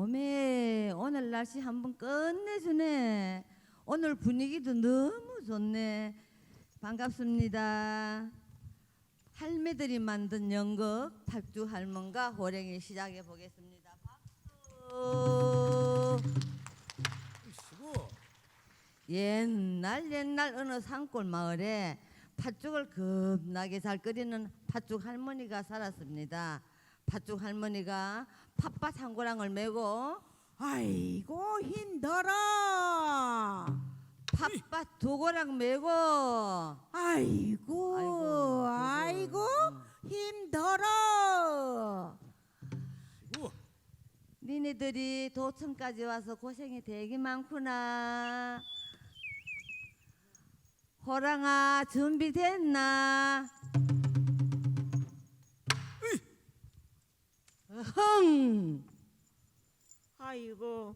오메 오늘 날씨 한번 끝내주네. 오늘 분위기도 너무 좋네. 반갑습니다. 할매들이 만든 연극 박주 할멈과 호랭이 시작해 보겠습니다. 박수. 옛날 옛날 어느 산골 마을에 팥죽을 겁나게 잘 끓이는 팥죽 할머니가 살았습니다. 팥죽 할머니가 팥밭 한 고랑을 메고 아이고 힘들어. 팥밭 두 고랑 메고 아이고 아이고, 아이고 힘들어. 니네들이 도청까지 와서 고생이 되게 많구나. 호랑아 준비됐나? 흥! 아이고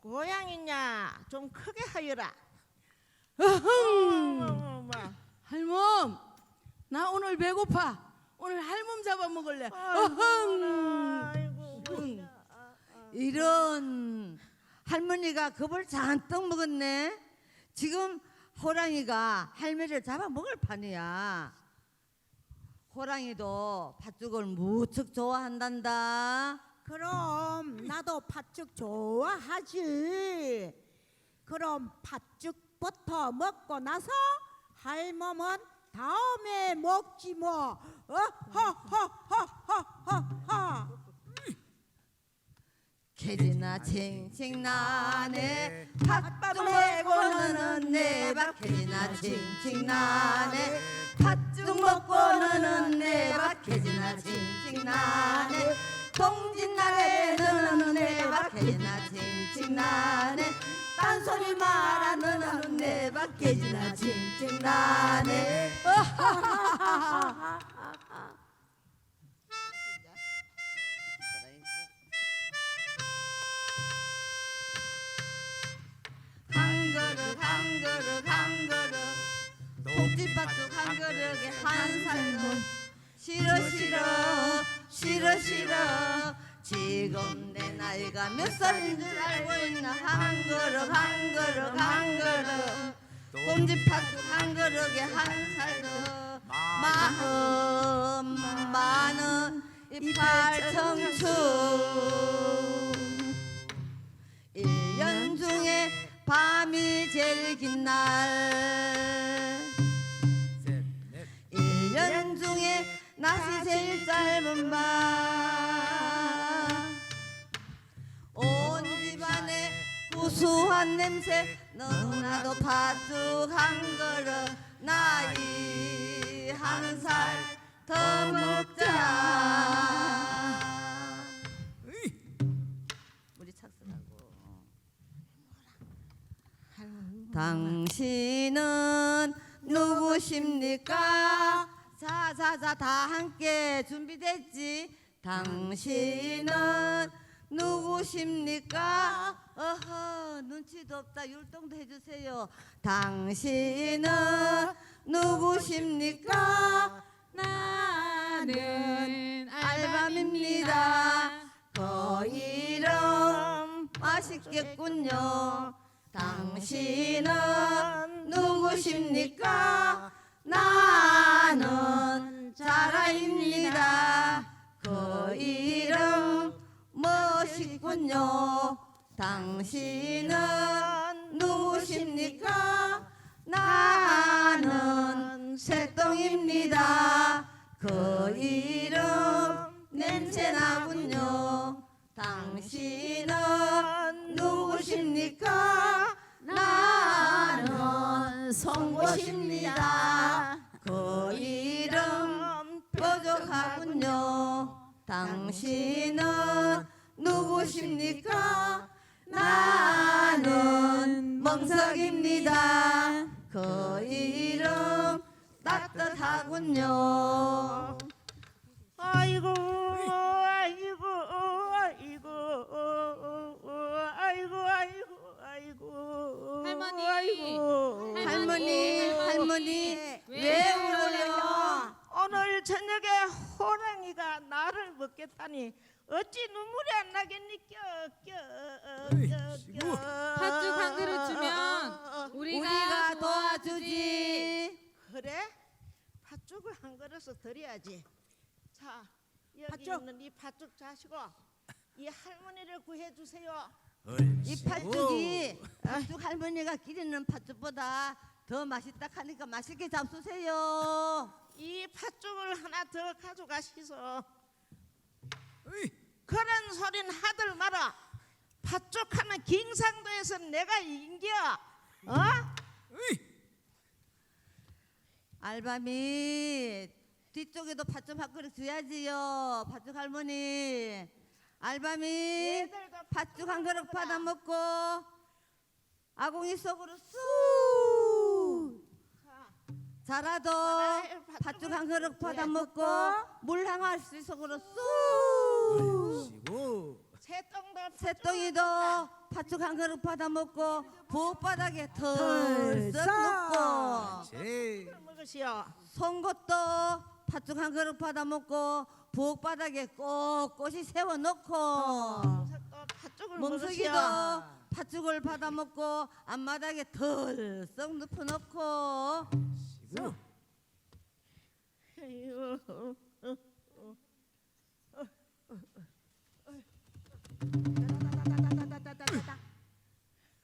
고양이냐 좀 크게 하여라. 흥! 할멈, 나 오늘 배고파. 오늘 할멈 잡아 먹을래. 아이고 흥! 이런 할머니가 겁을 잔뜩 먹었네. 지금 호랑이가 할매를 잡아 먹을 판이야. 호랑이도 팥죽을 무척 좋아한단다. 그럼 나도 팥죽 좋아하지. 그럼 팥죽부터 먹고 나서 할멈은 다음에 먹지 뭐. 어허허허허허허. 캐리나 칭칭 나네 팥죽 먹고 너는 내밥 캐리나 칭칭 나네 팥죽 먹고 너는 내밥 캐리나 칭칭 나네. 동짓날에 너는 내밥 캐리나 칭칭 나네. 딴소리 마라 너는 내밥 캐리나 칭칭 나네 독지밭죽 한 그릇에 한 살도 싫어 싫어 싫어 싫어. 지금 내 나이가 몇 살인 줄 알고 있나? 한 그릇 한 그릇 한 그릇 꼼지팥죽 한 그릇에 한 살도 마흔 많은 이팔 청춘. 일년 중에 밤이 제일 긴 날. 낮이 제일 짧은 밤. 온 집안에 구수한 냄새 너무나도 팥죽 한 그릇 나이 한 살 더 먹자. 당신은 누구십니까? 자 자 자 다 함께 준비됐지? 당신은 누구십니까? 어허 눈치도 없다 율동도 해주세요. 당신은 누구십니까? 나는 알밤입니다. 그 이름 맛있겠군요. 당신은 누구십니까? 나 멋있군요. 당신은 누구십니까? 나는 새똥입니다. 그 이름 냄새나군요. 당신은 누구십니까? 나는 송곳입니다. 그 이름 뾰족하군요. 당신은 누구십니까? 나는 멍석입니다. 그 이름 따뜻하군요. 아이고 아이고 아이고 아이고 아이고 아이고 할머니, 아이고 할머니, 할머니, 왜 울어요? 오늘 저녁에 호랑이가 나를 먹겠다니 어찌 눈물이 안 나겠니까 으이씨구. 껴껴껴 팥죽 한 그릇 주면 우리가, 우리가 도와주지. 도와주지. 그래? 팥죽을 한 그릇을 드려야지. 자 여기 팥죽. 있는 이 팥죽 자시고 이 할머니를 구해 주세요. 이. 팥죽이 팥죽 할머니가 기르는 팥죽보다 더 맛있다 하니까 맛있게 잡수세요. 이 팥죽을 하나 더 가져가시소. 그런 소린 하들 마라. 팥죽하면 경상도에서 내가 인겨. 어? 으이. 알바미 뒤쪽에도 팥죽 한 그릇 줘야지요. 팥죽 할머니. 알바미 얘들도 팥죽 한 그릇 받아 먹고 아궁이 속으로 쑥 자, 자라도 팥죽 한 그릇 받아 예, 먹고 물 항아리 속으로 쑥 얼씨구. 새똥도 새똥이도 팥죽 한 그릇 받아 먹고 부엌바닥에 털썩 놓고 제. 먹으시오. 송곳도 팥죽 한 그릇 받아 먹고 부엌바닥에 꼿꼿이 세워 놓고 또 팥죽을 멍석이도 먹으시오. 팥죽을 받아 먹고 앞마당에 털썩 눕혀 놓고. 아이고,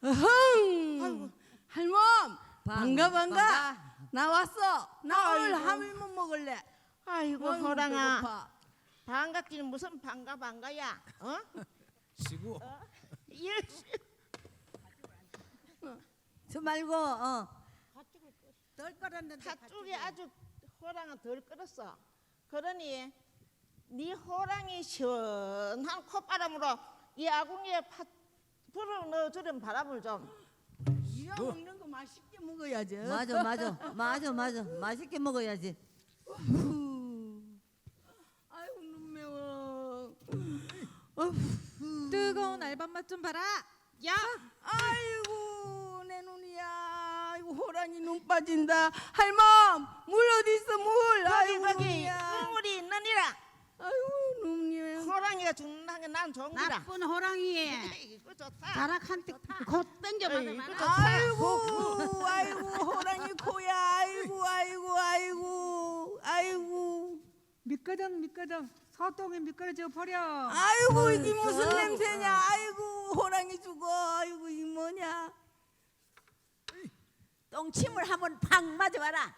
어흥. 할멈 반가 반가. 반가. 나 왔어. 나 오늘 아이고. 하밀면 먹을래. 아이고 아이고, 호랑아 배고파. 반갑기는 무슨 반가 반가야 어? 시구. 일저 말고 어. 팥죽이 아주 호랑아 덜 끓었어 그러니 네 호랑이 시원한 콧바람으로 이 아궁이에 팥 불을 넣어주는 바람을 좀 이왕 먹는 거 맛있게 먹어야지. 맞아 맞아 맞아 맞아 맛있게 먹어야지 아이고 눈 매워. 뜨거운 알밤맛 좀 봐라. 야! 아이고 내 눈이야. 아이고 호랑이 눈 빠진다. 할멈 물 어디 있어 물? 아이고 거기 눈이야. 눈물이 있느니라 아이고. 호랑이가 죽는 게난 좋은 거라 나쁜 호랑이 이거 좋다 자락한테 곧. 좋다 아이고 아이고 호랑이 코야. 아이고 아이고 아이고 아이고. 미끄덩 미끄덩 소똥에 미끄러져 버려. 아이고 이게 무슨 냄새냐? 아이고 호랑이 죽어. 아이고 이 뭐냐? 똥침을 한번 팍 맞아봐라.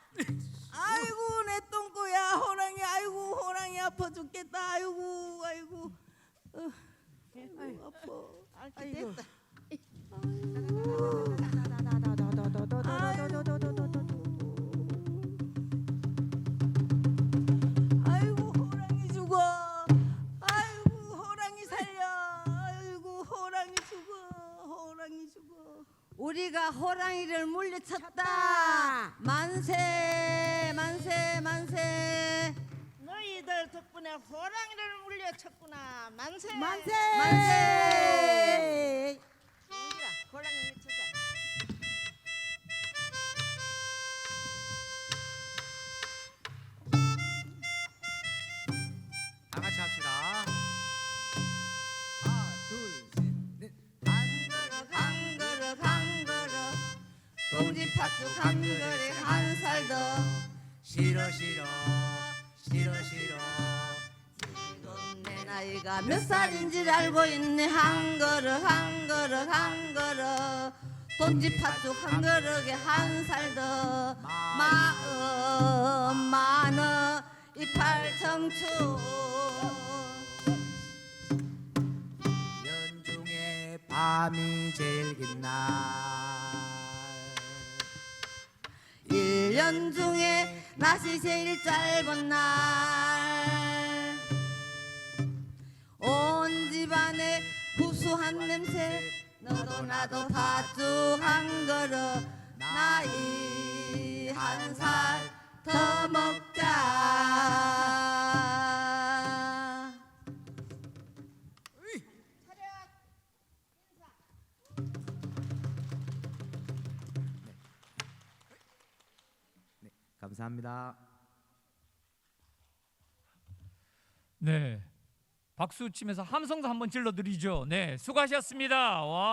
아이고 내 똥꼬야 호랑이. 아이고 호랑이 아파 죽겠다. 아이고 아이고. 어, 아이고 아파. 아이고. 아이고 호랑이 죽어. 아이고 호랑이 살려. 아이고 호랑이 죽어. 호랑이 죽어. 우리가 호랑이를 물리쳤다 만세 덕분에 호랑이를 물려쳤구나. 만세. 만세. 만세. 호랑이 미쳤다. 다 같이 합시다. 하나, 둘, 셋, 넷. 한 그릇, 한 그릇 한 그릇 동지 팥죽 한 그릇에 한살 더 싫어 싫어 싫어 싫어. 지금 내 나이가 몇 살인지 알고 있네 한 그릇 한 그릇 한 그릇 돈지 팥죽 한 그릇에 한 살 더 마음 많은 이팔 청춘 연중에 밤이 제일 긴 날. 일년 중에 낮이 제일 짧은 날. 온 집안에 구수한 냄새 너도 나도 팥죽 한 그릇 나이 한 살 더 먹자 감사합니다. 네. 박수 치면서 함성도 한번 질러 드리죠. 네, 수고하셨습니다. 와.